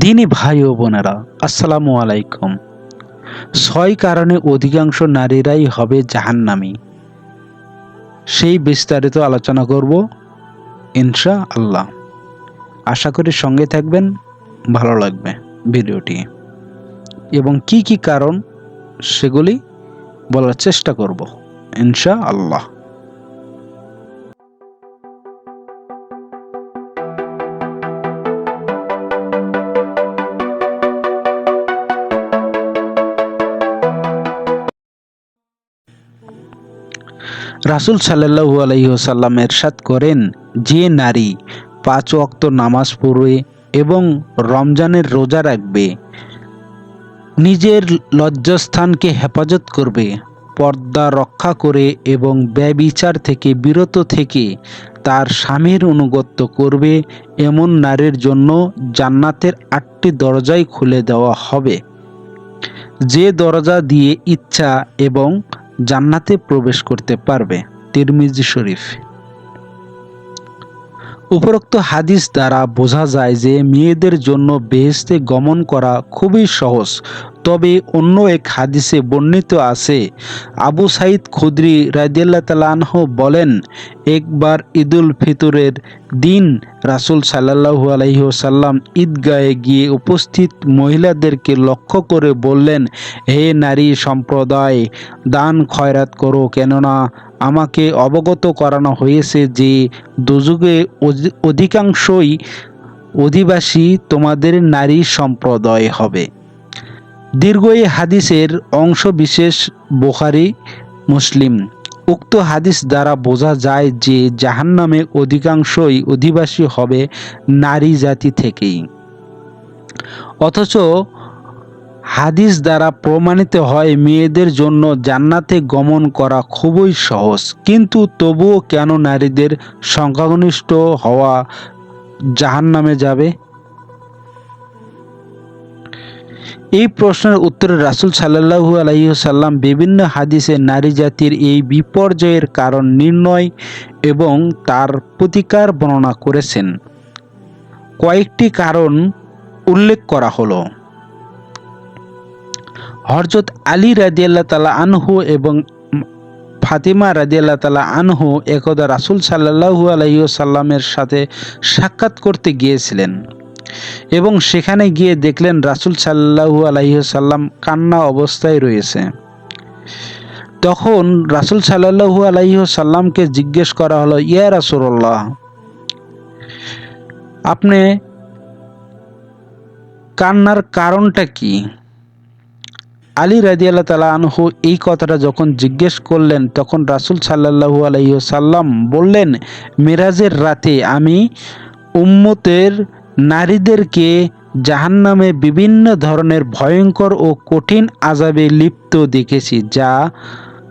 দিনী ভাই ও বোনেরা, আসসালামু আলাইকুম। ছয় কারণে অধিকাংশ নারীরাই হবে জাহান্নামী। সেই বিস্তারিত আলোচনা করব ইনশা আল্লাহ আশা করি সঙ্গে থাকবেন, ভালো লাগবে ভিডিওটি। এবং কি কি কারণ, সেগুলি বলার চেষ্টা করব ইনশা আল্লাহ রাসুল সাল্লাহু আলহিহসাল্লাম এরশাদ করেন, যে নারী পাঁচ ওয়াক্ত নামাজ পড়বে এবং রমজানের রোজা রাখবে, নিজের লজ্জাস্থানকে হেফাজত করবে, পর্দা রক্ষা করে এবং ব্যবিচার থেকে বিরত থেকে তার স্বামীর অনুগত্য করবে, এমন নারীর জন্য জান্নাতের আটটি দরজাই খুলে দেওয়া হবে। যে দরজা দিয়ে ইচ্ছা এবং জান্নাতে প্রবেশ করতে পারবে। তিরমিজি শরীফ। উপরোক্ত হাদিস দ্বারা বোঝা যায় যে মেয়েদের জন্য বেহেস্তে গমন করা খুবই সহজ। তবে অন্য এক হাদিসে বর্ণিত আছে, আবু সাইদ খুদ্রি রাজিয়াল্লাহ তালাহ বলেন, একবার ঈদুল ফিতরের দিন রাসুল সাল্লাহু আলহিহসাল্লাম ঈদগাহে গিয়ে উপস্থিত মহিলাদেরকে লক্ষ্য করে বললেন, হে নারী সম্প্রদায়, দান খয়রাত করো কেননা আমাকে অবগত করানো হয়েছে যে দুযুগে অধিকাংশই অধিবাসী তোমাদের নারী সম্প্রদায় হবে। দীর্ঘ এই হাদিসের অংশ বিশেষ বোখারি, মুসলিম। উক্ত হাদিস দ্বারা বোঝা যায় যে জাহান্নামে অধিকাংশই অধিবাসী হবে নারী জাতি থেকেই। অথচ হাদিস দ্বারা প্রমাণিত হয়, মেয়েদের জন্য জান্নাতে গমন করা খুবই সহজ। কিন্তু তবুও কেন নারীদের সংখ্যাগনিষ্ঠ হওয়া জাহান্নামে যাবে? এই প্রশ্নের উত্তরে রাসুল সাল্লাহু আলহিহসাল্লাম বিভিন্ন হাদিসে নারী জাতির এই বিপর্যয়ের কারণ নির্ণয় এবং তার প্রতিকার বর্ণনা করেছেন। কয়েকটি কারণ উল্লেখ করা হলো। হরজত আলী রাজিয়াল্লাহ তালা আনহু এবং ফাতিমা রাজিয়াল্লাহ তালা আনহু একদা রাসুল সাল্লাহু আলহিসাল্লামের সাথে সাক্ষাৎ করতে গিয়েছিলেন এবং সেখানে গিয়ে দেখলেন রাসুল সাল্লাহু আলহিসাল্লাম কান্না অবস্থায় রয়েছে। তখন রাসুল সাল্লাহু আলহিসাল্লামকে জিজ্ঞেস করা হলো, ইয়া রাসুল্লাহ আপনি কান্নার কারণটা কি? আলী রাজিয়াল্লাহ তালা আনহু এই কথাটা যখন জিজ্ঞেস করলেন, তখন রাসুল সাল্লাহু আলহিসাল্লাম বললেন, মিরাজের রাতে আমি উম্মতের নারীদেরকে জাহান্নামে বিভিন্ন ধরনের ভয়ঙ্কর ও কঠিন আজাবে লিপ্ত দেখেছি, যা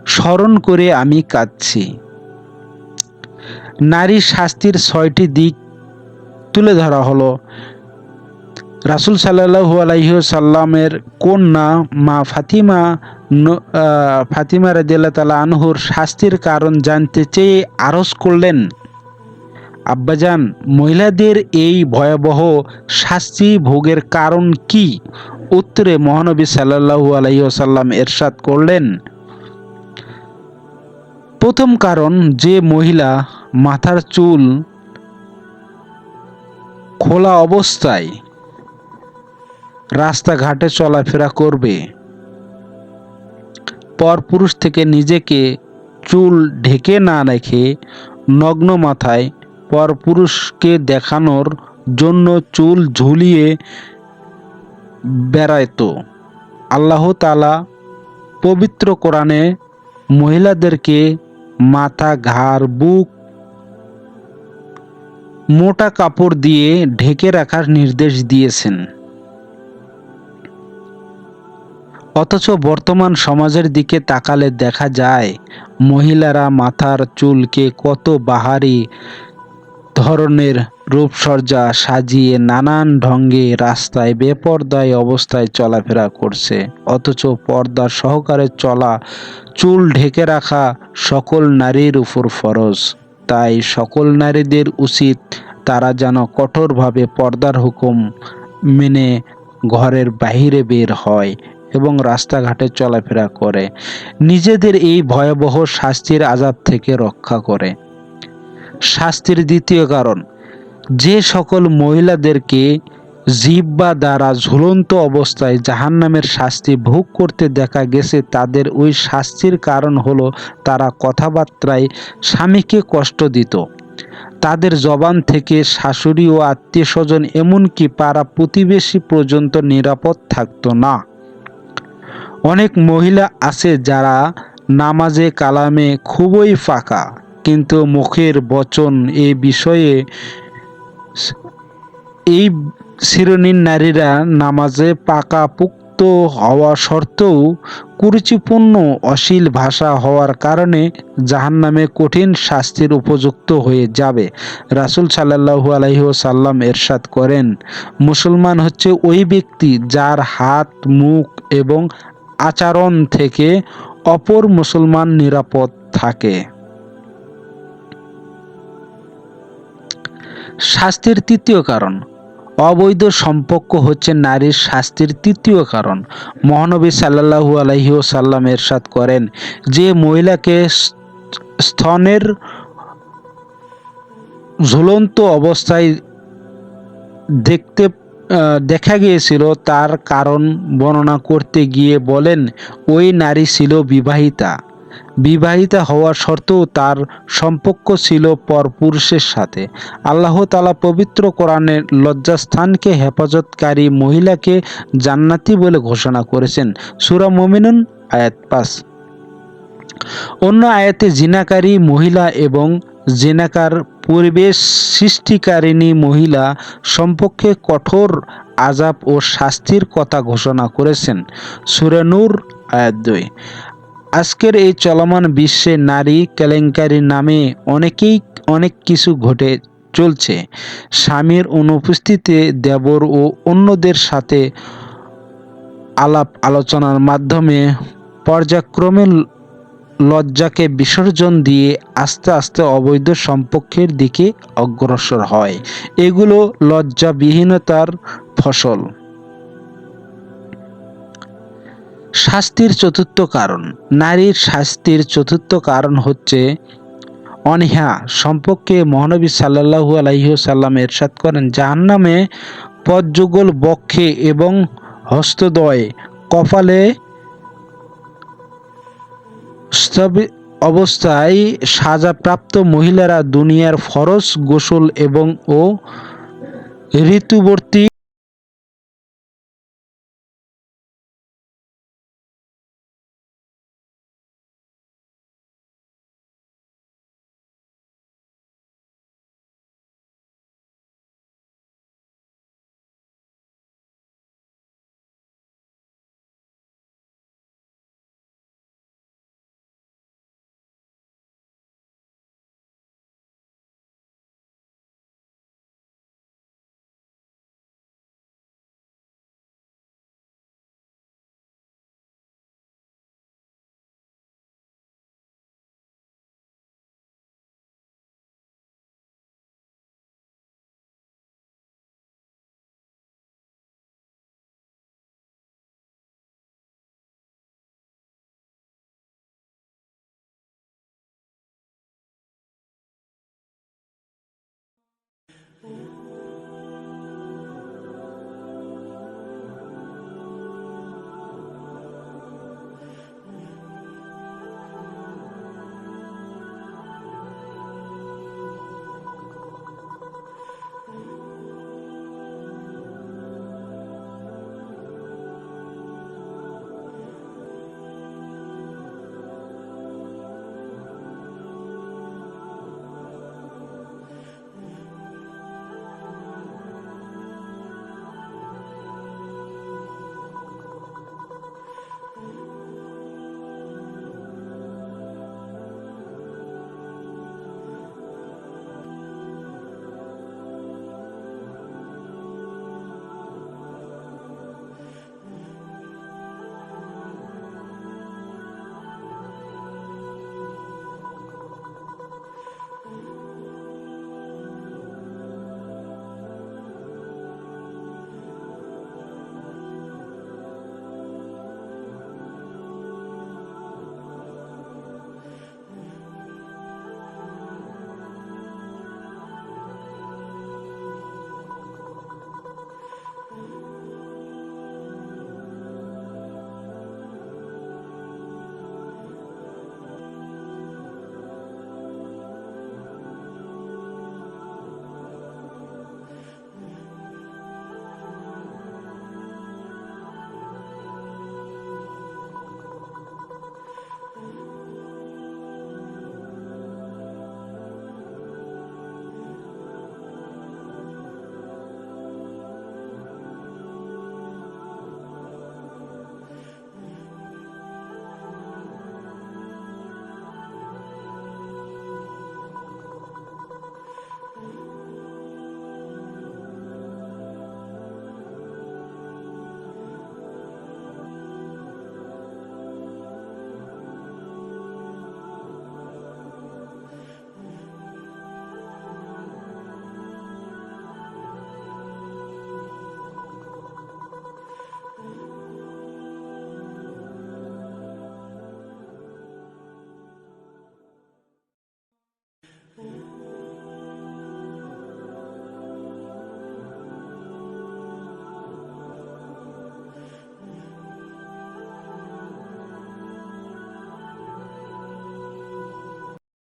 স্মরণ করে আমি কাঁদছি। নারী শাস্তির ছয়টি দিক তুলে ধরা হলো। রাসুল সাল্লাহু আলাইসাল্লামের কন্যা মা ফাতিমা ফাতিমা রাজিয়াল্লাহ তালা আনহুর শাস্তির কারণ জানতে চেয়ে আরজ করলেন। আব্বাজান, মহিলাদের এই ভয়াবহ শাস্তি ভোগের কারণ কি? উত্তরে মহানবী সাল্লাহু আলাইসাল্লাম এরশাদ করলেন, প্রথম কারণ যে মহিলা মাথার চুল খোলা অবস্থায় রাস্তাঘাটে চলাফেরা করবে। পরপুরুষ থেকে নিজেকে চুল ঢেকে না রেখে নগ্ন মাথায় পরপুরুষকে দেখানোর জন্য চুল ঝুলিয়ে বেড়াইত। আল্লাহ তালা পবিত্র কোরআনে মহিলাদেরকে মাথা, ঘাড়, বুক, মোটা কাপড় দিয়ে ঢেকে রাখার নির্দেশ দিয়েছেন। অথচ বর্তমান সমাজের দিকে তাকালে দেখা যায়, মহিলারা মাথার চুলকে কত বাহারি ধরনের রূপসজ্জা সাজিয়ে নানান ঢঙ্গে রাস্তায় বেপর্দায় অবস্থায় চলাফেরা করছে। অথচ পর্দার সহকারে চলা, চুল ঢেকে রাখা সকল নারীর উপর ফরজ। তাই সকল নারীদের উচিত তারা যেন কঠোরভাবে পর্দার হুকুম মেনে ঘরের বাহিরে বের হয়। এবং রাস্তাঘাটে চলাফেরা করে। নিজেদের এই ভয়াবহ শাস্তির আজাব থেকে রক্ষা করে। শাস্তির দ্বিতীয় কারণ, যে সকল মহিলাদেরকে জিব্বা দ্বারা ঝুলন্ত অবস্থায় জাহান্নামের শাস্তি ভোগ করতে দেখা গেছে, তাদের ওই শাস্তির কারণ হলো তারা কথাবার্তায় স্বামীকে কষ্ট দিত। তাদের জবান থেকে শাশুড়ি ও আত্মীয় স্বজন এমনকি পাড়া প্রতিবেশী পর্যন্ত নিরাপদ থাকতো না। অনেক মহিলা আছে যারা নামাজে, কালামে খুবই ফাঁকা, কিন্তু মুখের বচন এ বিষয়ে এই শ্রেণির নারীরা নামাজে পাকাপুক্ত হওয়া সত্ত্বেও কুরুচিপূর্ণ, অশ্লীল ভাষা হওয়ার কারণে জাহান্নামে কঠিন শাস্তির উপযুক্ত হয়ে যাবে, রাসূল সাল্লাল্লাহু আলাইহি সাল্লাম এরশাদ করেন। মুসলমান হচ্ছে ওই ব্যক্তি যার হাত, মুখ এবং আচরণ থেকে অপর মুসলমান নিরাপদ থাকে। শাস্তির তৃতীয় কারণ, অবৈধ সম্পর্ক হচ্ছে নারীর শাস্তির তৃতীয় কারণ। মহানবী সাল্লাল্লাহু আলাইহি সাল্লাম এরশাদ করেন যে মহিলাকে স্তনের ঝুলন্ত অবস্থায় দেখতে দেখা গিয়েছিল, তার কারণ বর্ণনা করতে গিয়ে বলেন, ওই নারী ছিল বিবাহিতা। বিবাহিতা হওয়া সত্ত্বেও তার সম্পর্ক ছিল পরপুরুষের সাথে। আল্লাহ তালা পবিত্র কোরআনের লজ্জাস্থানকে হেফাজতকারী মহিলাকে জান্নাতি বলে ঘোষণা করেছেন। সুরা মমিনুন, আয়াত পাস অন্য আয়াতে জিনাকারী মহিলা এবং জেনাকার পরিবেশ সৃষ্টিকারিণী মহিলা সম্পর্কে কঠোর আজাব ও শাস্তির কথা ঘোষণা করেছেন। সুরানুর আয়াত দুই। আজকের এই চলমান বিশ্বে নারী কেলেঙ্কারি নামে অনেকেই অনেক কিছু ঘটে চলছে। স্বামীর অনুপস্থিতিতে দেবর ও অন্যদের সাথে আলাপ আলোচনার মাধ্যমে পর্যায়ক্রমে লজ্জাকে বিসর্জন দিয়ে আস্তে আস্তে অবৈধ সম্পর্কের দিকে অগ্রসর হয়। এগুলো লজ্জাবিহীনতার ফসল। শাস্তির চতুর্থ কারণ। নারীর শাস্তির চতুর্থ কারণ হচ্ছে অনীহা। সম্পর্কে মহানবী সাল্লাহু আলাইসাল্লাম এরশাদ করেন, জাহান্নামে পদযুগল বক্ষে এবং হস্তদয় কপালে অবস্থায় সাজাপ্রাপ্ত মহিলারা দুনিয়ার ফরজ গোসল এবং ও ঋতুবর্তী